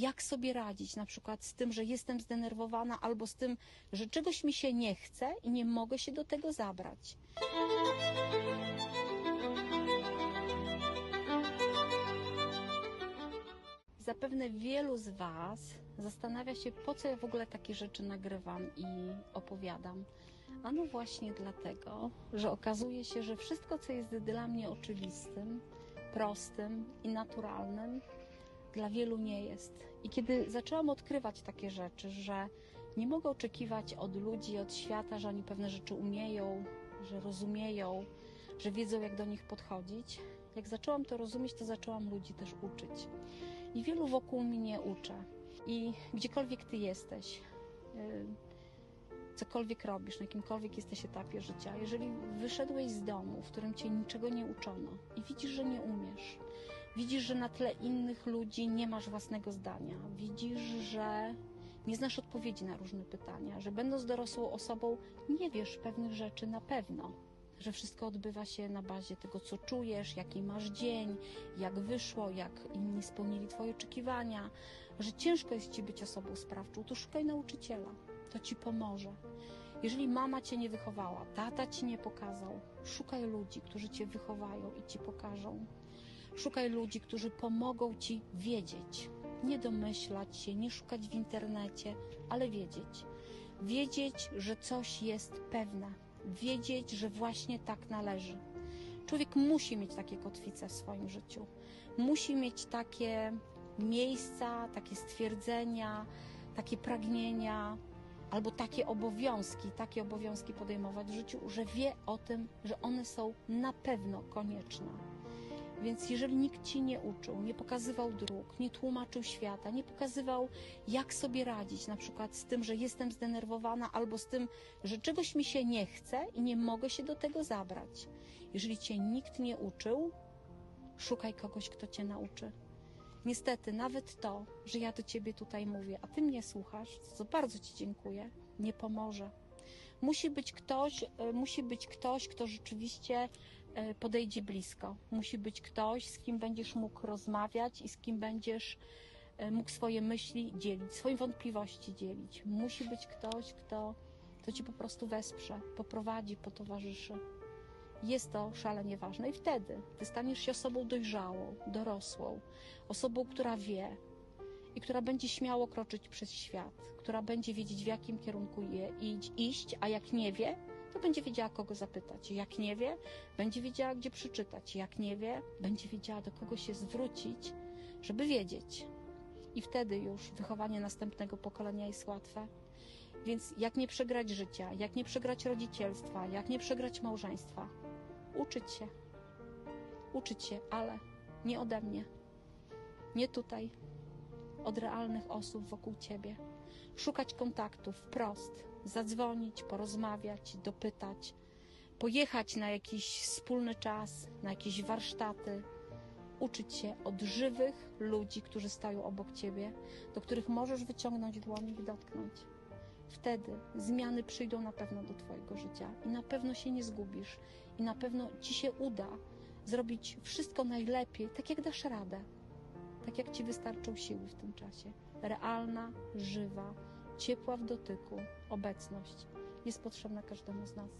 jak sobie radzić, na przykład z tym, że jestem zdenerwowana, albo z tym, że czegoś mi się nie chce i nie mogę się do tego zabrać. Zapewne wielu z Was zastanawia się, po co ja w ogóle takie rzeczy nagrywam i opowiadam. Ano właśnie dlatego, że okazuje się, że wszystko, co jest dla mnie oczywistym, prostym i naturalnym, dla wielu nie jest. I kiedy zaczęłam odkrywać takie rzeczy, że nie mogę oczekiwać od ludzi, od świata, że oni pewne rzeczy umieją, że rozumieją, że wiedzą, jak do nich podchodzić, jak zaczęłam to rozumieć, to zaczęłam ludzi też uczyć. I wielu wokół mnie uczę. I gdziekolwiek ty jesteś, yy, cokolwiek robisz, na jakimkolwiek jesteś etapie życia, jeżeli wyszedłeś z domu, w którym cię niczego nie uczono i widzisz, że nie umiesz, widzisz, że na tle innych ludzi nie masz własnego zdania, widzisz, że nie znasz odpowiedzi na różne pytania, że będąc dorosłą osobą nie wiesz pewnych rzeczy na pewno, że wszystko odbywa się na bazie tego, co czujesz, jaki masz dzień, jak wyszło, jak inni spełnili Twoje oczekiwania, że ciężko jest Ci być osobą sprawczą, to szukaj nauczyciela, to Ci pomoże. Jeżeli mama Cię nie wychowała, tata Ci nie pokazał, szukaj ludzi, którzy Cię wychowają i Ci pokażą. Szukaj ludzi, którzy pomogą Ci wiedzieć, nie domyślać się, nie szukać w internecie, ale wiedzieć. Wiedzieć, że coś jest pewne, wiedzieć, że właśnie tak należy. Człowiek musi mieć takie kotwice w swoim życiu. Musi mieć takie miejsca, takie stwierdzenia, takie pragnienia, albo takie obowiązki, takie obowiązki podejmować w życiu, że wie o tym, że one są na pewno konieczne. Więc jeżeli nikt ci nie uczył, nie pokazywał dróg, nie tłumaczył świata, nie pokazywał, jak sobie radzić, na przykład z tym, że jestem zdenerwowana, albo z tym, że czegoś mi się nie chce i nie mogę się do tego zabrać. Jeżeli cię nikt nie uczył, szukaj kogoś, kto cię nauczy. Niestety, nawet to, że ja do ciebie tutaj mówię, a ty mnie słuchasz, co bardzo ci dziękuję, nie pomoże. Musi być ktoś, musi być ktoś, kto rzeczywiście podejdzie blisko. Musi być ktoś, z kim będziesz mógł rozmawiać i z kim będziesz mógł swoje myśli dzielić, swoje wątpliwości dzielić. Musi być ktoś, kto, kto ci po prostu wesprze, poprowadzi, potowarzyszy. Jest to szalenie ważne i wtedy ty staniesz się osobą dojrzałą, dorosłą, osobą, która wie i która będzie śmiało kroczyć przez świat, która będzie wiedzieć, w jakim kierunku je iść, a jak nie wie, to będzie wiedziała, kogo zapytać. Jak nie wie, będzie wiedziała, gdzie przeczytać. Jak nie wie, będzie wiedziała, do kogo się zwrócić, żeby wiedzieć. I wtedy już wychowanie następnego pokolenia jest łatwe. Więc jak nie przegrać życia, jak nie przegrać rodzicielstwa, jak nie przegrać małżeństwa? Uczyć się. Uczyć się, ale nie ode mnie. Nie tutaj. Od realnych osób wokół ciebie. Szukać kontaktów wprost, zadzwonić, porozmawiać, dopytać, pojechać na jakiś wspólny czas, na jakieś warsztaty, uczyć się od żywych ludzi, którzy stoją obok ciebie, do których możesz wyciągnąć dłoń i dotknąć. Wtedy zmiany przyjdą na pewno do Twojego życia i na pewno się nie zgubisz i na pewno Ci się uda zrobić wszystko najlepiej, tak jak dasz radę, tak jak Ci wystarczą siły w tym czasie. Realna, żywa, ciepła w dotyku obecność jest potrzebna każdemu z nas.